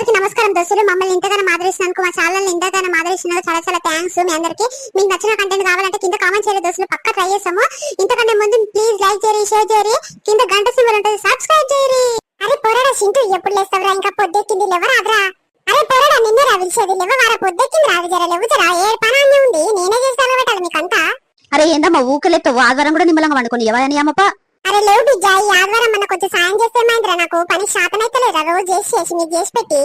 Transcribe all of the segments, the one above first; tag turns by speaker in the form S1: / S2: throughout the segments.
S1: అందరికీ నమస్కారం దోస్తులు మమ్మల్ని ఇంతగానో ఆదరిస్తున్నందుకు మా ఛానల్ ఇంతగానో ఆదరిస్తున్నందుకు చాలా చాలా థ్యాంక్స్ మీ అందరికి మీకు నచ్చిన కంటెంట్ కావాలంటే కింద కామెంట్ చేయాలి దోస్తులు పక్క ట్రై చేసాము ఇంతకంటే ముందు ప్లీజ్ లైక్ చేయరి షేర్ చేయరి కింద గంట సింబల్ ఉంటుంది సబ్స్క్రైబ్ చేయరి అరే పొరడా సింటూ ఎప్పుడు లేస్తావురా? ఇంకా పొద్దెక్కింది లేవరాదురా. అరే పొరడా నిన్నే రా రవిల్చేది లేవవారా పొద్దెక్కింది రాదు జర లేవు జర ఏ పని ఉంది? నేనే చేస్తాను పెట్టాలి మీకంతా.
S2: అరే ఏందమ్మా ఊకలేతో ఆదివారం కూడా నిమ్మలంగా వండుకొని ఎవరని అమ్మప్ప
S1: అరే లేవు బిడ్డ ఈ ఆదివారం మన కొంచెం సాయం చేస్తే ఏమైందిరా నాకు? పని శాతమైతలేరా రోజు చేసి చేసి మీకు చేసి పెట్టి.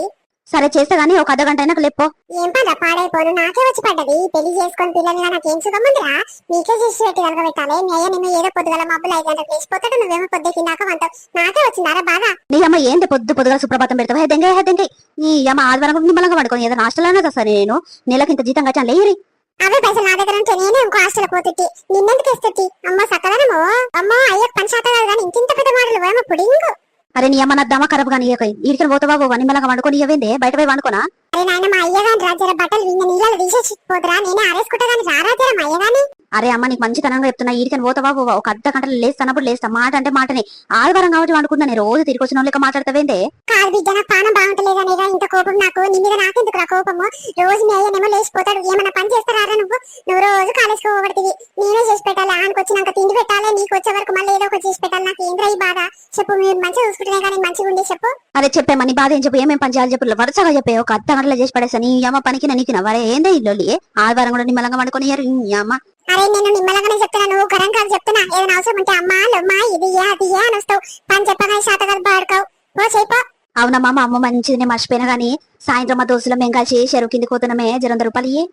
S2: సరే చేస్తే గానీ ఒక అర్ధ గంట అయినా లేపో
S1: ఏం పద పాడైపోను. నాకే వచ్చి పడ్డది. పెళ్ళి చేసుకొని పిల్లలుగా నాకేం సుఖముందిరా నీకే చేసి పెట్టి కలగబెట్టాలి. మీ అయ్యనేమో ఏదో పొద్దుగల మబ్బులు ఐదు గంటలకు లేచిపోతాడు నువ్వేమో పొద్దుకి నాక వంటావు నాకే వచ్చిందారా బాధ?
S2: నీ అమ్మ ఏంది పొద్దు పొద్దుగా సుప్రభాతం పెడతావు? హే దెంగే హే దెంగే. నీ అమ్మ ఆదివారం నిమ్మలంగా వండుకొని ఏదో హాస్టల్లోనే వస్తాను నేను? నెలకి ఇంత జీతం కట్టాను లేరి
S1: అవే పైసలు నా దగ్గర ఉంటే నేనే ఇంకో హాస్టల్ పోతుట్టి. నిన్నెందుకు ఇస్తుంది అమ్మ సకలనమో? అమ్మ అయ్యకు పని శాతం కాదు కానీ ఇంకింత పెద్ద మాటలు ఏమో పుడింగు.
S2: అరే నీ అమ్మ నా దమ ఖరాబ్ కానీ ఇక్కడికి పోతావా పోవా నిమ్మలంగా వండుకొని ఇవ్వండి బయట పోయి వండుకోనా?
S1: అరే నాయన మా అయ్య గాని రాజర బట్టలు విన్న నీళ్ళలో తీసేసి పోదురా నేనే ఆరేసుకుంటా గాని రారా జర మా అయ్య గాని
S2: అరే అమ్మ నీకు మంచితనంగా చెప్తున్నా. ఈడికని పోతావా పోవా ఒక అర్ధ గంటలు లేస్తానప్పుడు లేస్తా. మాట అంటే మాటనే. ఆదివారం కాబట్టి వండుకున్నా నేను. రోజు తిరిగి వచ్చిన వాళ్ళకి మాట్లాడతావేందే
S1: కాదు బిడ్డ నాకు పానం బాగుంటలేదనేగా ఇంత కోపం నాకు. నీ మీద నాకెందుకు రా కోపము? రోజు మీ అయ్యనేమో లేచిపోతాడు. ఏమైనా పని చేస్తారా నువ్వు? నువ్వు రోజు కాలేజ్కి పోబడుతుంది నేనే చేసి పెట్టాలి. ఆయనకు వచ్చినాక తిండి పెట్టాలి. నీకు వచ్చే వరకు మళ్ళీ ఏదో ఒకటి చేసి పెట్టాలి నాకు ఏంద్రా ఈ బాధ చెప్పు మీరు మంచిగా చూసుకుంటే కానీ మంచిగా ఉండి చెప్పు.
S2: అరే చెప్పే నీ బాధ ఏం చెప్పు ఏమేం పని చేయాలి చెప్పు వరుసగా చెప్పే ఒక అర్ధ గంటలో చేసి పడేస్తా నీ అమ్మ పనికి నీకు వరే ఏందే ఇల్లు ఆదివారం కూడా నిమ్మలంగా వండుకొని నీ అమ్మ.
S1: అరే నేను నిమ్మలంగానే చెప్తున్నా నువ్వు గరం కాదు చెప్తున్నా ఏదైనా అవసరం ఉంటే అమ్మా లొమ్మా ఇది ఏ అది ఏ అని వస్తావు. పని చెప్పగానే శాత కాదు పాడుకోవు ఓ చెప్పు
S2: అవునమ్మా మా అమ్మ మంచిది మర్చిపోయినా గానీ సాయంత్రం మా దోస్తులు మేము కలిసి చెరువు కిందికి పోతున్నామే జరంద రూపాయలు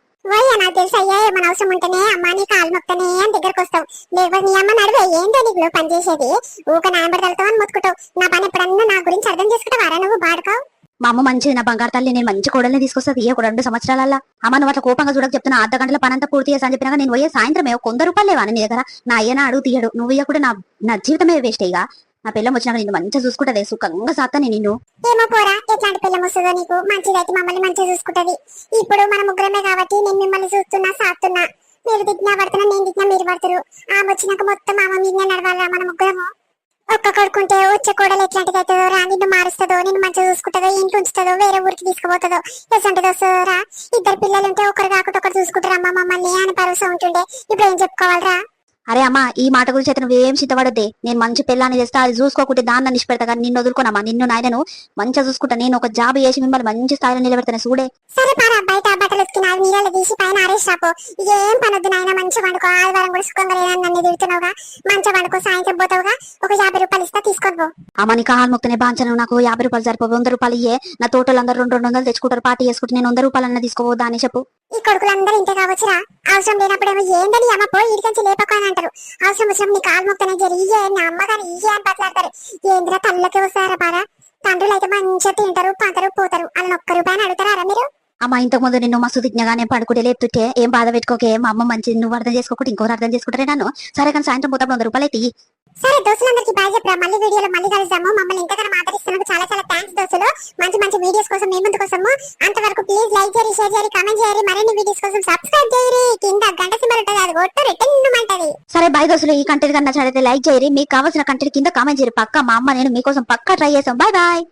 S1: నాకు తెలుసు అయ్యా ఏమైనా అవసరం ఉంటేనే అమ్మా నీ కాలు అని దగ్గరకు లేకపోతే నీ అమ్మ నడువే ఏంటో నీకు పని చేసేది? ఊక నాయబడతావు అని మొత్తుకుంటావు నా పని ఎప్పుడన్నా నా గురించి అర్థం చేసుకుంటావారా నువ్వు బాడుకోవు
S2: మా అమ్మ మంచిది నా బంగారు తల్లి నేను మంచి కోడల్ని తీసుకొస్తుంది ఏ ఒక రెండు సంవత్సరాల అమ్మ నువ్వు అట్లా కోపంగా చూడక చెప్తున్నా అర్ధ గంటల పని అంతా పూర్తి చేసా అని చెప్పినా నేను పోయే సాయంత్రం ఒక వంద రూపాయలు లేవా నీ దగ్గర నా అయ్యన అడుగు తీయడు నువ్వు ఇయ్య కూడా నా నా జీవితమే వేస్ట్ అయ్యా నా పిల్లం వచ్చినాక నేను మంచిగా చూసుకుంటదే సుఖంగా సాత్తా నేను నిన్ను.
S1: ఏమో పోరా ఎట్లాంటి పిల్లం వస్తుందో నీకు? మంచిదైతే మమ్మల్ని మంచిగా చూసుకుంటది. ఇప్పుడు మన ముగ్గురమే కాబట్టి నేను మిమ్మల్ని చూస్తున్నా సాస్తున్నా మీరు తిట్టినా పడుతున్నా నేను తిట్టినా మీరు పడతారు. ఆమె వచ్చినాక మొత్తం ఆమె మీదనే నడవాలా మన ముగ్గురము? ఒక్క కొడుకుంటే వచ్చే కోడలు ఎట్లాంటిది అవుతుందో రా? నిన్ను మారుస్తుందో నిన్ను మంచిగా చూసుకుంటుందో ఇంటి ఉంచుతుందో వేరే ఊరికి తీసుకుపోతుందో? ఎసంటిది వస్తుందో ఇద్దరు పిల్లలు ఉంటే ఒకరు కాకుండా ఒకరు చూసుకుంటారు అమ్మ మమ్మల్ని అని భరోసా ఉంటుండే. ఇప్పుడు ఏం చెప్పుకోవాలరా
S2: అరే అమ్మా ఈ మాట గురించి అయితే నువ్వేం సిద్ధపడద్దే? నేను మంచి పిల్లాన్ని చేస్తా అది చూసుకోకుంటే దాన్ని నిష్పెడతా పెడతా కానీ నిన్ను వదులుకోనమ్మా నిన్ను నాయనను మంచిగా చూసుకుంటా. నేను ఒక జాబ్ చేసి మిమ్మల్ని మంచి స్థాయిలో నిలబెడతాను చూడే
S1: సరే పారా బయట బట్టలు ఉతికి నాలుగు నీళ్ళలో తీసి రాపో ఏం పనొద్దు నాయన మంచిగా వండుకో. ఆదివారం కూడా సుఖంగా లేదని నన్ను తిడుతున్నావుగా మంచిగా వండుకో సాయంత్రం పోతావుగా. ఒక యాభై రూపాయలు ఇస్తా తీసుకోపో
S2: అమ్మ నీ కాలు మొక్కనే బాంచను. నాకు యాభై రూపాయలు సరిపో వంద రూపాయలు ఇయ్యే. నా తోటలు అందరూ రెండు రెండు వందలు తెచ్చుకుంటారు. పార్టీ చేసుకుంటే నేను వంద రూపాయలు అన్న తీసుకోవద్దా అని చెప్పు.
S1: ఈ కొడుకులందరూ ఇంతే కావచ్చురా అవసరం లేనప్పుడేమో ఏందని అమ్మ పోయి ఇడికంచి లేపకో అని అంటారు. అవసరం వచ్చినప్పుడు నీ కాలు మొక్కనే జరి. ఇయ్యే నా అమ్మగారు ఇయ్యే అని బట్లాడతారు ఏంద్రా తల్లికి వస్తారా బారా తండ్రులు అయితే మంచిగా తింటారు పంటరు పోతారు. అలా ఒక్క రూపాయని అడుగుతారా?
S2: అమ్మ ఇంతకు ముందు నిన్ను మస్తు తిన్నగానే పడుకుంటే లేపుతుంటే ఏం బాధ పెట్టుకోకే? మా అమ్మ మంచి నువ్వు అర్థం చేసుకోకుంటే ఇంకోరు అర్థం చేసుకుంటారే నన్ను సరే కానీ సాయంత్రం పోతాం వంద రూపాయలు అయితే.
S1: సరే దోస్తులందరికీ బాయ్ చెప్పరా మళ్ళీ వీడియోలో మళ్ళీ కలుద్దాము. మమ్మల్ని ఇంతకన్నా ఆదరిస్తున్నందుకు చాలా చాలా థ్యాంక్స్ దోస్తులు. మంచి మంచి వీడియోస్ కోసం మీ ముందు కోసము అంతవరకు ప్లీజ్ లైక్ చేయరి షేర్ చేయరి కామెంట్ చేయరి మరిన్ని వీడియోస్ కోసం సబ్స్క్రైబ్ చేయరి కింద గంట సింబల్ ఉంటుంది అది కొట్టు రిటర్న్ అంటది
S2: సరే బాయ్ దోస్తులు. ఈ కంటెంట్ కన్నా నచ్చినట్లయితే లైక్ చేయరి మీకు కావాల్సిన కంటెంట్ కింద కామెంట్ చేయరు పక్క మా అమ్మ నేను మీకోసం పక్కా ట్రై చేస్తాం. Bye bye